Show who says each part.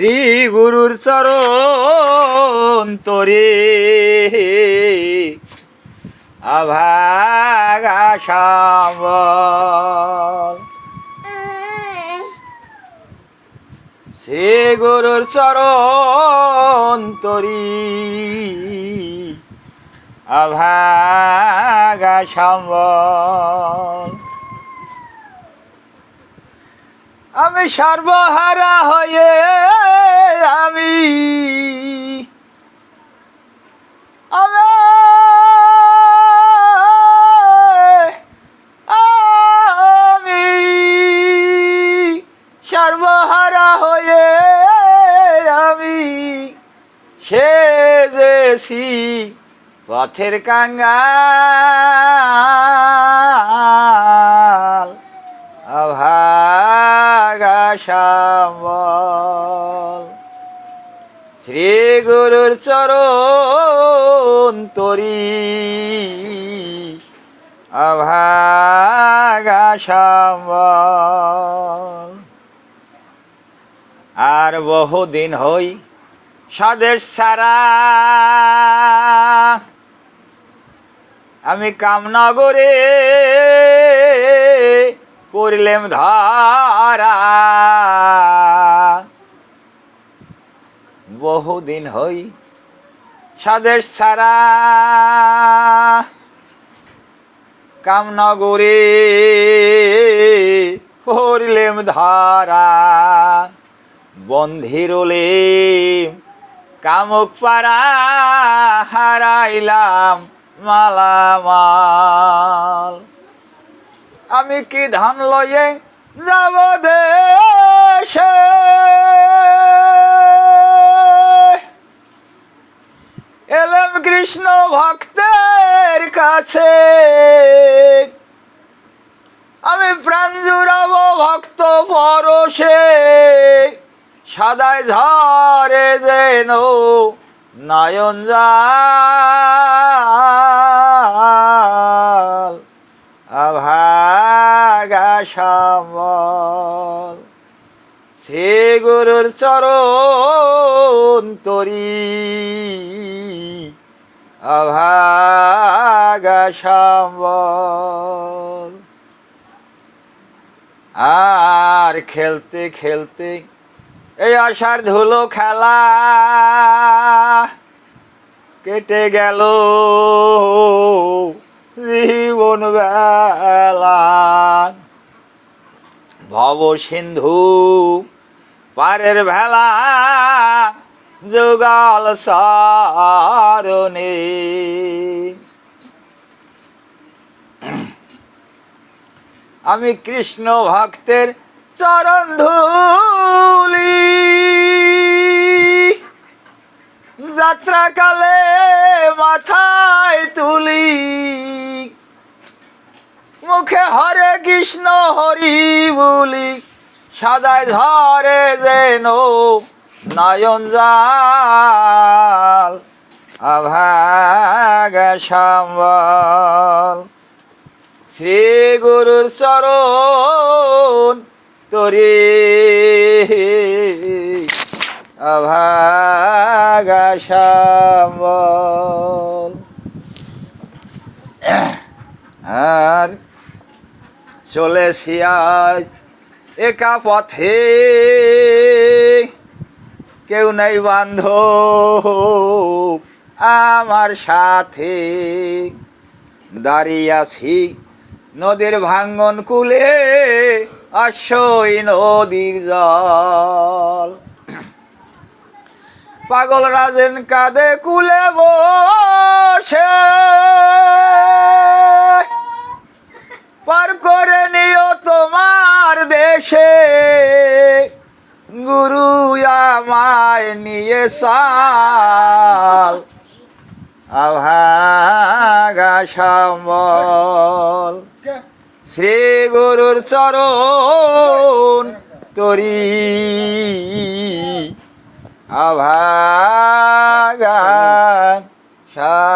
Speaker 1: শ্রী গুরুর চরণ তরে। আভাগা শ্রী গুরুর চরণ তরি। আভাগা শ্যামল আমি সর্বহারা হয়ে আমি আমি সর্বহারা হয়ে আমি সেজেছি পথের কাঙ্গাল শ্যামল। শ্রী গুরুর চরণ তরি। অভাগা শ্যামল। আর বহুদিন হই স্বদেশ ছাড়া। আমি কামনগরে করলেম ধরা। বহুদিন হই স্বদেশ ছাড়া। কামনগরে করলেম ধরা বন্ধিরলে কামুক পাড়া হারাইলাম মালামাল। আমি কি ধান লয়ে যাব দেশে? কৃষ্ণ ভক্তের কাছে। আমি প্রাণ জুড়াবো ভক্ত পরশে সাদায় ঝরে যেন নয়ন আভাগা শ্যামল। শ্রী গুরুর চরণ তরি শ্যামল আর খেলতে খেলতে এই আষাঢ় ধুলো খেলা কেটে গেল জীবন বেলা। ভব সিন্ধু পারের ভেলা যুগাল সারণে আমি কৃষ্ণ ভক্তের চরণ ধুলি। যাত্রাকালে মাথায় তুলি। মুখে হরে কৃষ্ণ হরি বলি, সাদায় ধরে যেন নয়ন জাল সম্বল। শ্রী গুরুর চরণ তরি আভাগা শ্যামল আর চলেছি আজ একা পথে। কেউ নেই বান্ধব। আমার সাথে দাঁড়িয়ে আছি নদীর ভাঙ্গন কুলে আশই নদীর জল। পাগল রাজেন কাঁদে কুলে বসে আমায় নিয়ে সাল আভাগা শ্যামল। শ্রী গুরুর চরণ তরি। আভাগা সা